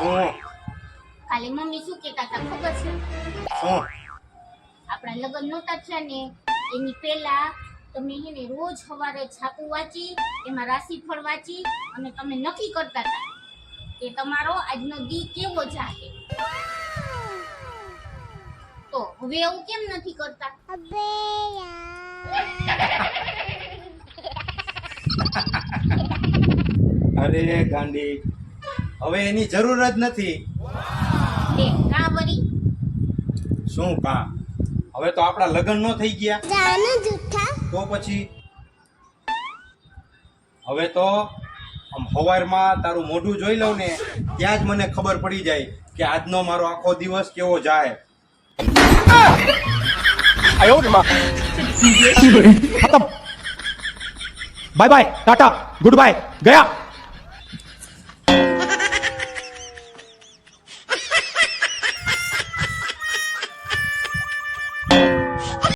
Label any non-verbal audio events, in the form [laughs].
શું કાલે મમ્મી શું કહેતા હતા ખબર છે? શું આપણા લગ્ન નહોતા થયા ને એની પહેલા તમે એને રોજ સવારે છાપું વાંચી એમાં રાશિફળ વાંચી અને તમે નક્કી કરતા હતા કે તમારો આજનો દી કેવો જાહે તો હવે એવું કેમ નથી કરતા? [laughs] અરે ગાંડી. હવે એની જરૂર જ નથી. શું કામ હવે તો આપણા લગ્ન નો થઈ ગયા. તો પછી? હવે તો આમ હવારમાં તારું મોઢું જોઈ લઉં ને ત્યાં જ મને ખબર પડી જાય કે આજનો મારો આખો દિવસ કેવો જાય. Bye bye tata good bye ગયા.